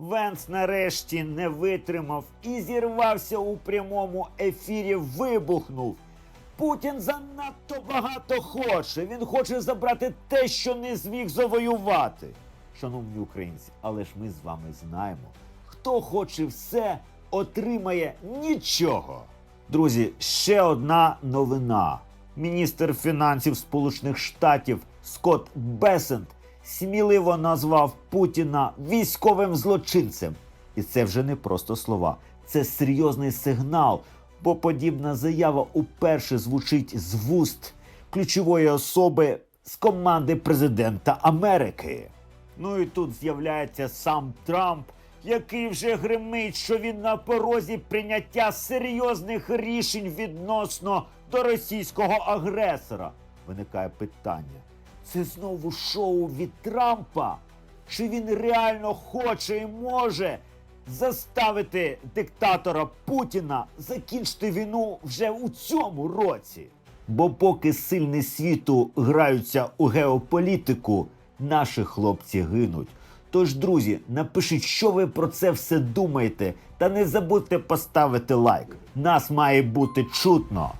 Венс нарешті не витримав і зірвався у прямому ефірі. Вибухнув. Путін занадто багато хоче. Він хоче забрати те, що не зміг завоювати. Шановні українці, але ж ми з вами знаємо, хто хоче все, отримає нічого. Друзі, ще одна новина. Міністр фінансів Сполучених Штатів Скотт Бесент сміливо назвав Путіна військовим злочинцем. І це вже не просто слова, це серйозний сигнал, бо подібна заява уперше звучить з вуст ключової особи з команди президента Америки. Ну і тут з'являється сам Трамп, який вже гримить, що він на порозі прийняття серйозних рішень відносно до російського агресора. Виникає питання: це знову шоу від Трампа? Чи він реально хоче і може заставити диктатора Путіна закінчити війну вже у цьому році? Бо поки сильні світу граються у геополітику, наші хлопці гинуть. Тож, друзі, напишіть, що ви про це все думаєте, та не забудьте поставити лайк. Нас має бути чутно.